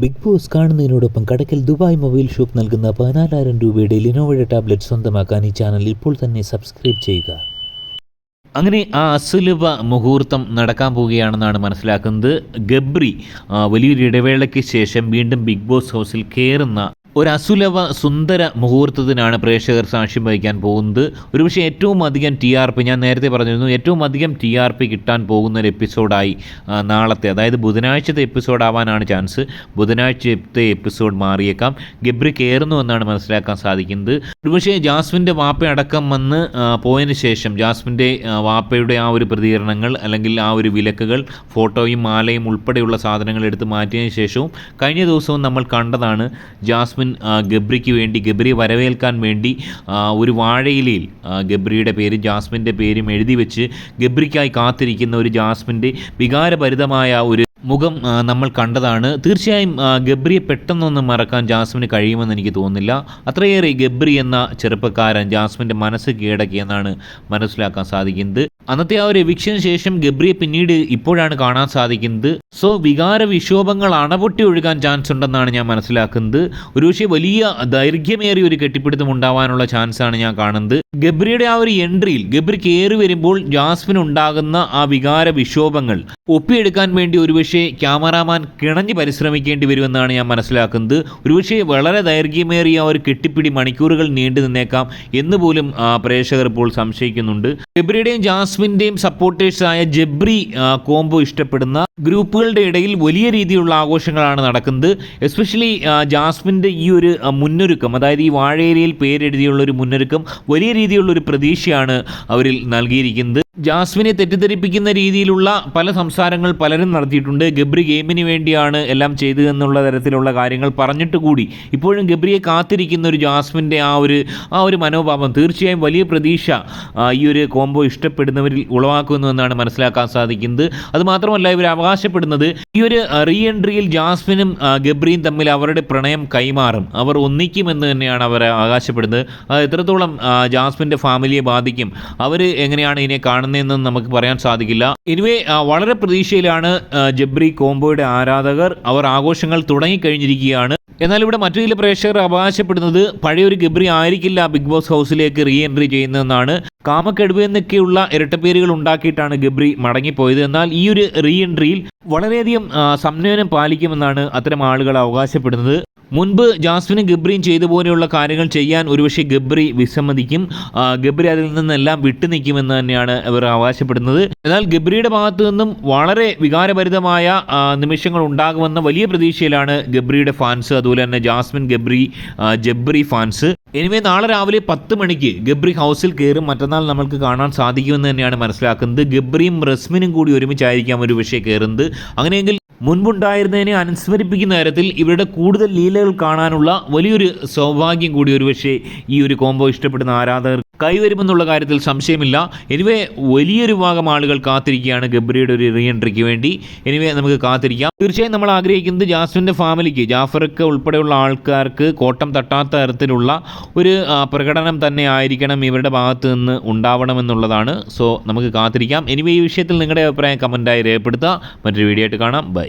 Big Boss കാണുന്നതിനോടൊപ്പം Kadakkal Dubai mobile shop നൽകുന്ന പതിനാലായിരം രൂപയുടെ ലിനോവയുടെ ടാബ്ലറ്റ് സ്വന്തമാക്കാൻ ഈ ചാനൽ ഇപ്പോൾ തന്നെ സബ്സ്ക്രൈബ് ചെയ്യുക. അങ്ങനെ ആ അസുലഭ മുഹൂർത്തം നടക്കാൻ പോവുകയാണെന്നാണ് മനസ്സിലാക്കുന്നത്. ഗബ്രി വലിയൊരു ഇടവേളയ്ക്ക് ശേഷം വീണ്ടും ബിഗ് ബോസ് ഹൗസിൽ കയറുന്ന ഒരു അസുലഭ സുന്ദര മുഹൂർത്തത്തിനാണ് പ്രേക്ഷകർ സാക്ഷ്യം വഹിക്കാൻ പോകുന്നത്. ഒരുപക്ഷെ ഏറ്റവും അധികം ടി ആർ പി ഞാൻ നേരത്തെ പറഞ്ഞിരുന്നു ഏറ്റവും അധികം ടി ആർ പി കിട്ടാൻ പോകുന്ന ഒരു എപ്പിസോഡായി നാളത്തെ അതായത് ബുധനാഴ്ചത്തെ എപ്പിസോഡ് ആവാനാണ് ചാൻസ്. ബുധനാഴ്ചത്തെ എപ്പിസോഡ് മാറിയേക്കാം. ഗബ്രി കയറുന്നു എന്നാണ് മനസ്സിലാക്കാൻ സാധിക്കുന്നത്. ഒരുപക്ഷെ ജാസ്മിന്റെ വാപ്പ അടക്കം വന്ന് പോയതിന് ശേഷം ജാസ്മിന്റെ വാപ്പയുടെ ആ ഒരു പ്രതികരണങ്ങൾ അല്ലെങ്കിൽ ആ ഒരു വിലക്കുകൾ ഫോട്ടോയും മാലയും ഉൾപ്പെടെയുള്ള സാധനങ്ങൾ എടുത്ത് മാറ്റിയതിന് ശേഷവും കഴിഞ്ഞ ദിവസവും നമ്മൾ കണ്ടതാണ് ജാസ്മിൻ ആ, ഗബ്രിക്ക് വേണ്ടി ഗബ്രിയെ വരവേൽക്കാൻ വേണ്ടി ഒരു വാഴയിലയിൽ ഗബ്രിയുടെ പേരും ജാസ്മിന്റെ പേരും എഴുതി വെച്ച് ഗബ്രിക്കായി കാത്തിരിക്കുന്ന ഒരു ജാസ്മിന്റെ വികാരഭരിതമായ ഒരു മുഖം നമ്മൾ കണ്ടതാണ്. തീർച്ചയായും ഗബ്രിയെ പെട്ടെന്നൊന്നും മറക്കാൻ ജാസ്മിന് കഴിയുമെന്ന് എനിക്ക് തോന്നുന്നില്ല. അത്രയേറെ ഗബ്രി എന്ന ചെറുപ്പക്കാരൻ ജാസ്മിന്റെ മനസ്സ് കീഴടക്കിയെന്നാണ് മനസ്സിലാക്കാൻ സാധിക്കുന്നത്. അന്നത്തെ ആ ഒരു എവിക്ഷന് ശേഷം ഗബ്രിയെ പിന്നീട് ഇപ്പോഴാണ് കാണാൻ സാധിക്കുന്നത്. സോ വികാര വിക്ഷോഭങ്ങൾ അണപൊട്ടി ഒഴുകാൻ ചാൻസ് ഉണ്ടെന്നാണ് ഞാൻ മനസ്സിലാക്കുന്നത്. ഒരുപക്ഷെ വലിയ ദൈർഘ്യമേറിയ ഒരു കെട്ടിപ്പിടുത്തം ഉണ്ടാവാനുള്ള ചാൻസാണ് ഞാൻ കാണുന്നത്. ഗബ്രിയുടെ ആ ഒരു എൻട്രിയിൽ ഗബ്രി കയറി വരുമ്പോൾ ജാസ്മിൻ ഉണ്ടാകുന്ന ആ വികാര വിക്ഷോഭങ്ങൾ ഒപ്പിയെടുക്കാൻ വേണ്ടി ഒരുപക്ഷെ ക്യാമറാമാൻ കിണഞ്ഞ് പരിശ്രമിക്കേണ്ടി വരുമെന്നാണ് ഞാൻ മനസ്സിലാക്കുന്നത്. ഒരുപക്ഷെ വളരെ ദൈർഘ്യമേറിയ ആ ഒരു കെട്ടിപ്പിടി മണിക്കൂറുകൾ നീണ്ടു നിന്നേക്കാം എന്ന് പോലും ആ, പ്രേക്ഷകർ ഇപ്പോൾ സംശയിക്കുന്നുണ്ട്. ഗബ്രിയുടെയും ജാസ്മിന്റെയും സപ്പോർട്ടേഴ്സായ ജബ്രി കോംബോ ഇഷ്ടപ്പെടുന്ന ഗ്രൂപ്പുകളുടെ ഇടയിൽ വലിയ രീതിയിലുള്ള ആഘോഷങ്ങളാണ് നടക്കുന്നത്. എസ്പെഷ്യലി ജാസ്മിന്റെ ഈ ഒരു മുന്നൊരുക്കം അതായത് ഈ വാഴേരിയിൽ പേരെഴുതിയുള്ള ഒരു മുന്നൊരുക്കം വലിയ രീതിയിലുള്ള ഒരു പ്രതീക്ഷയാണ് അവരിൽ നൽകിയിരിക്കുന്നത്. ജാസ്മിനെ തെറ്റിദ്ധരിപ്പിക്കുന്ന രീതിയിലുള്ള പല സംസാരങ്ങൾ പലരും നടത്തിയിട്ടുണ്ട്. ഗബ്രി ഗെയിമിന് വേണ്ടിയാണ് എല്ലാം ചെയ്തതെന്നുള്ള തരത്തിലുള്ള കാര്യങ്ങൾ പറഞ്ഞിട്ട് കൂടി ഇപ്പോഴും ഗബ്രിയെ കാത്തിരിക്കുന്ന ഒരു ജാസ്മിന്റെ ആ ഒരു ആ ഒരു മനോഭാവം തീർച്ചയായും വലിയ പ്രതീക്ഷ ഈ ഒരു കോംബോ ഇഷ്ടപ്പെടുന്നവരിൽ ഉളവാക്കുന്നുവെന്നാണ് മനസ്സിലാക്കാൻ സാധിക്കുന്നത്. അതുമാത്രമല്ല ഇവർ അവകാശപ്പെടുന്നത് ഈ ഒരു റീ എൻട്രിയിൽ ജാസ്മിനും ഗബ്രിയും തമ്മിൽ അവരുടെ പ്രണയം കൈമാറും. അവർ ഒന്നിക്കുമെന്ന് തന്നെയാണ് അവർ അവകാശപ്പെടുന്നത്. അത് എത്രത്തോളം ജാസ്മിന്റെ ഫാമിലിയെ ബാധിക്കും. അവർ എങ്ങനെയാണ് ഇതിനെ കാണുന്നതെന്ന് നമുക്ക് പറയാൻ സാധിക്കില്ല. എനിവേ വളരെ പ്രതീക്ഷയിലാണ് ജബ്രി കോംബോയുടെ ആരാധകർ. അവർ ആഘോഷങ്ങൾ തുടങ്ങിക്കഴിഞ്ഞിരിക്കുകയാണ്. എന്നാൽ ഇവിടെ മറ്റു ചില പ്രേക്ഷകർ അവകാശപ്പെടുന്നത് പഴയൊരു ഗബ്രി ആയിരിക്കില്ല ബിഗ് ബോസ് ഹൗസിലേക്ക് റീ എൻട്രി ചെയ്യുന്നതെന്നാണ്. കാമക്കെടുവ് എന്നൊക്കെയുള്ള ഇരട്ടപ്പേരുകൾ ഉണ്ടാക്കിയിട്ടാണ് ഗബ്രി മടങ്ങിപ്പോയത്. എന്നാൽ ഈ ഒരു റീ എൻട്രിയിൽ വളരെയധികം സംയമനം പാലിക്കുമെന്നാണ് അത്തരം ആളുകൾ അവകാശപ്പെടുന്നത്. മുൻപ് ജാസ്മിനും ഗബ്രിയും ചെയ്ത പോലെയുള്ള കാര്യങ്ങൾ ചെയ്യാൻ ഒരുപക്ഷെ ഗബ്രി വിസമ്മതിക്കും. ഗബ്രി അതിൽ നിന്നെല്ലാം വിട്ടുനിൽക്കുമെന്ന് തന്നെയാണ് ഇവർ അവകാശപ്പെടുന്നത്. എന്നാൽ ഗബ്രിയുടെ ഭാഗത്തു നിന്നും വളരെ വികാരഭരിതമായ നിമിഷങ്ങൾ ഉണ്ടാകുമെന്ന വലിയ പ്രതീക്ഷയിലാണ് ഗബ്രിയുടെ ഫാൻസ് അതുപോലെ തന്നെ Jasmine Gabri Jabri fans anyway നാളെ രാവിലെ പത്ത് മണിക്ക് ഗബ്രി ഹൗസിൽ കയറും. മറ്റന്നാൾ നമ്മൾക്ക് കാണാൻ സാധിക്കുമെന്ന് തന്നെയാണ് മനസ്സിലാക്കുന്നത്. ഗബ്രിയും റസ്മിനും കൂടി ഒരുമിച്ചായിരിക്കാം ഒരു പക്ഷേ കയറുന്നത്. അങ്ങനെയെങ്കിൽ മുൻപുണ്ടായിരുന്നതിനെ അനുസ്മരിപ്പിക്കുന്ന തരത്തിൽ ഇവരുടെ കൂടുതൽ ലീലകൾ കാണാനുള്ള വലിയൊരു സൗഭാഗ്യം കൂടി ഒരുപക്ഷെ ഈ ഒരു കോംബോ ഇഷ്ടപ്പെടുന്ന ആരാധകർ കൈവരുമെന്നുള്ള കാര്യത്തിൽ സംശയമില്ല. എനിവേ വലിയൊരു ഭാഗം ആളുകൾ കാത്തിരിക്കുകയാണ് ഗബ്രിയുടെ ഒരു റീ എൻട്രിക്ക് വേണ്ടി. എനിവേ നമുക്ക് കാത്തിരിക്കാം. തീർച്ചയായും നമ്മൾ ആഗ്രഹിക്കുന്നത് ജാസ്മിന്റെ ഫാമിലിക്ക് ജാഫർക്ക് ഉൾപ്പെടെയുള്ള ആൾക്കാർക്ക് കോട്ടം തട്ടാത്ത തരത്തിലുള്ള ഒരു പ്രകടനം തന്നെ ആയിരിക്കണം ഇവരുടെ ഭാഗത്ത് നിന്ന് ഉണ്ടാവണമെന്നുള്ളതാണ്. സോ നമുക്ക് കാത്തിരിക്കാം. എനിവേ ഈ വിഷയത്തിൽ നിങ്ങളുടെ അഭിപ്രായം കമന്റായി രേഖപ്പെടുത്തുക. മറ്റൊരു വീഡിയോ ആയിട്ട് കാണാം. ബൈ